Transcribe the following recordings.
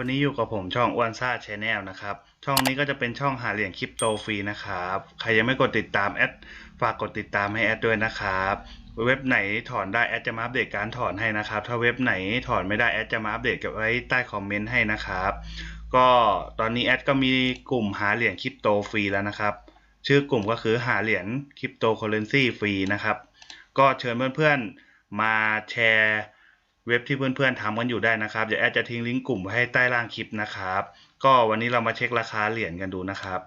วันนี้อยู่กับผมช่องอ้วนซ่าชแนลนะครับ ช่องนี้ก็จะเป็นช่องหาเหรียญคริปโตฟรีนะครับ ใครยังไม่กดติดตามแอดฝากกดติดตามให้แอดด้วยนะครับ เว็บไหนถอนได้แอดจะมาอัปเดตการถอนให้นะครับ ถ้าเว็บไหนถอนไม่ได้แอดจะมาอัปเดตกับไว้ใต้คอมเมนต์ให้นะครับ ก็ตอนนี้แอดก็มีกลุ่มหาเหรียญคริปโตฟรีแล้วนะครับ ชื่อกลุ่มก็คือหาเหรียญคริปโตเคอเรนซีฟรีนะครับ ก็เชิญเพื่อนๆมาแชร์ เว็บที่เพื่อนๆทำกันอยู่ได้นะครับเดี๋ยวแอดจะทิ้งลิงก์กลุ่มไว้ให้ใต้ล่างคลิปนะครับ ก็วันนี้เรามาเช็คราคาเหรียญกันดูนะครับ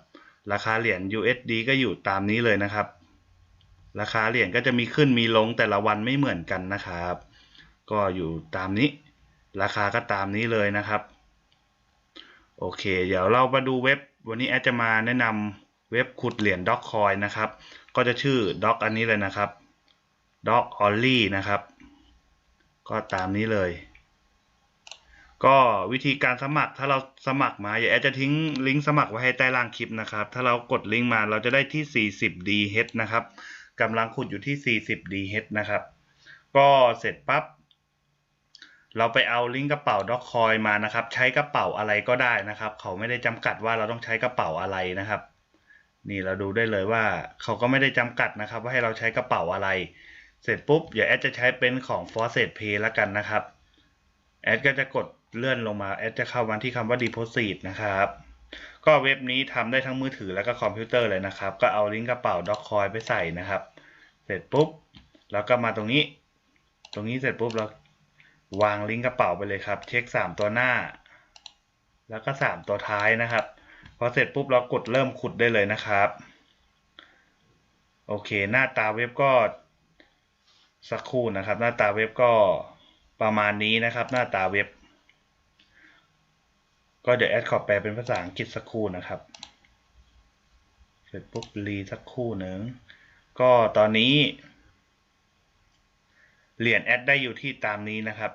ราคาเหรียญ USD ก็อยู่ตามนี้เลยนะครับ ราคาเหรียญก็จะมีขึ้นมีลงแต่ละวันไม่เหมือนกันนะครับ ก็อยู่ตามนี้ ราคาก็ตามนี้เลยนะครับโอเค เดี๋ยวเรามาดูเว็บ วันนี้แอดจะมาแนะนำเว็บขุดเหรียญด็อกคอยนะครับ ก็จะชื่อด็อกอันนี้เลยนะครับด็อกออลลี่นะครับ ก็ตามนี้เลย ก็วิธีการสมัครถ้าเราสมัครมาอย่าแอดจะทิ้งลิงก์สมัครไว้ให้ใต้ล่างคลิปนะครับ ถ้าเรากดลิงก์มาเราจะได้ที่ 40 DH นะครับกำลังขุดอยู่ที่ 40 DH นะครับ ก็เสร็จปั๊บเราไปเอาลิงก์กระเป๋าด็อกคอยมานะครับ ใช้กระเป๋าอะไรก็ได้นะครับ เขาไม่ได้จำกัดว่าเราต้องใช้กระเป๋าอะไรนะครับ นี่เราดูได้เลยว่า เขาก็ไม่ได้จำกัดนะครับ ว่าให้เราใช้กระเป๋าอะไร เสร็จปุ๊บ เดี๋ยวแอดจะใช้เป็นของ f o r c e Pay แล้วกันนะครับ แอดก็จะกดเลื่อนลงมา แอดจะเข้ามาที่คำว่า Deposit นะครับ ก็เว็บนี้ทำได้ทั้งมือถือแล้วก็คอมพิวเตอร์เลยนะครับ ก็เอาลิงก์กระเป๋า Dogecoin ไปใส่นะครับ เสร็จปุ๊บ แล้วก็มาตรงนี้ ตรงนี้เสร็จปุ๊บเราวางลิงก์กระเป๋าไปเลยครับ เช็ค 3 ตัวหน้า แล้วก็ 3 ตัวท้ายนะครับ พอเสร็จปุ๊บเรากดเริ่มขุดได้เลยนะครับ โอเค หน้าตาเว็บก็ สักครู่นะครับ หน้าตาเว็บก็ประมาณนี้นะครับ หน้าตาเว็บ ก็เดี๋ยวแอดขอแปลเป็นภาษาอังกฤษสักครู่นะครับ เสร็จปุ๊บรีสักครู่หนึ่งก็ตอนนี้เหรียญแอดได้อยู่ที่ตามนี้นะครับ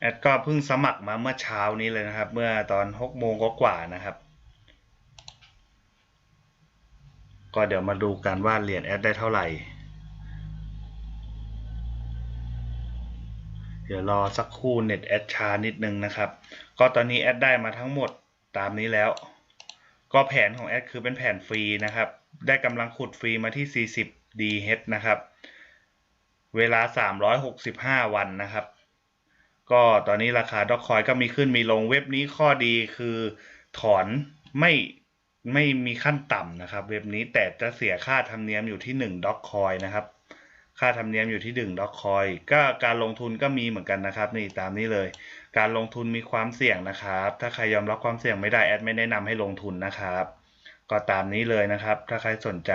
แอดก็เพิ่งสมัครมาเมื่อเช้านี้เลยนะครับ เมื่อตอน6โมงกว่านะครับ ก็เดี๋ยวมาดูกันว่าเหรียญแอดได้เท่าไหร่ เดี๋ยวรอสักครู่เน็ตแอดช้านิดนึงนะครับ ก็ตอนนี้แอดได้มาทั้งหมดตามนี้แล้ว ก็แผนของแอดคือเป็นแผนฟรีนะครับ ได้กำลังขุดฟรีมาที่ 40 DH นะครับ เวลา 365 วันนะครับ ก็ตอนนี้ราคาดอกคอยก็มีขึ้นมีลงเว็บนี้ข้อดีคือถอนไม่ ไม่มีขั้นต่ำนะครับ เว็บนี้แต่จะเสียค่าธรรมเนียมอยู่ที่1ด็อกคอยนะครับ ค่าธรรมเนียมอยู่ที่1ด็อกคอยก็การลงทุนก็มีเหมือนกันนะครับ นี่ตามนี้เลย การลงทุนมีความเสี่ยงนะครับ ถ้าใครยอมรับความเสี่ยงไม่ได้แอดไม่แนะนำให้ลงทุนนะครับ ก็ตามนี้เลยนะครับ ถ้าใครสนใจ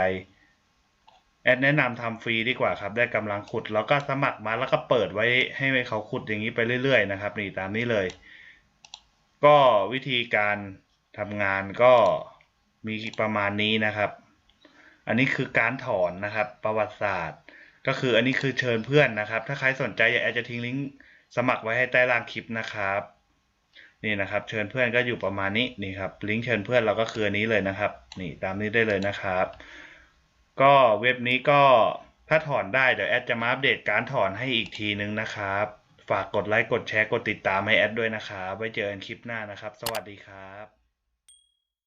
แอดแนะนำทำฟรีดีกว่าครับ ได้กำลังขุดแล้วก็สมัครมาแล้วก็เปิดไว้ให้เขาขุดอย่างนี้ไปเรื่อยๆนะครับนี่ตามนี้เลย ก็วิธีการทำงานก็ มีประมาณนี้นะครับ อันนี้คือการถอนนะครับ ประวัติศาสตร์ ก็คืออันนี้คือเชิญเพื่อนนะครับ ถ้าใครสนใจอยากแอดจะทิ้งลิงก์สมัครไว้ให้ใต้ล่างคลิปนะครับ นี่นะครับ เชิญเพื่อนก็อยู่ประมาณนี้นี่ครับลิงก์เชิญเพื่อนเราก็คืออันนี้เลยนะครับ นี่ตามนี้ได้เลยนะครับ ก็เว็บนี้ก็ถ้าถอนได้เดี๋ยวแอดจะมาอัปเดตการถอนให้อีกทีนึงนะครับ ฝากกดไลค์กดแชร์กดติดตามให้แอดด้วยนะครับ ไว้เจอกันคลิปหน้านะครับ สวัสดีครับ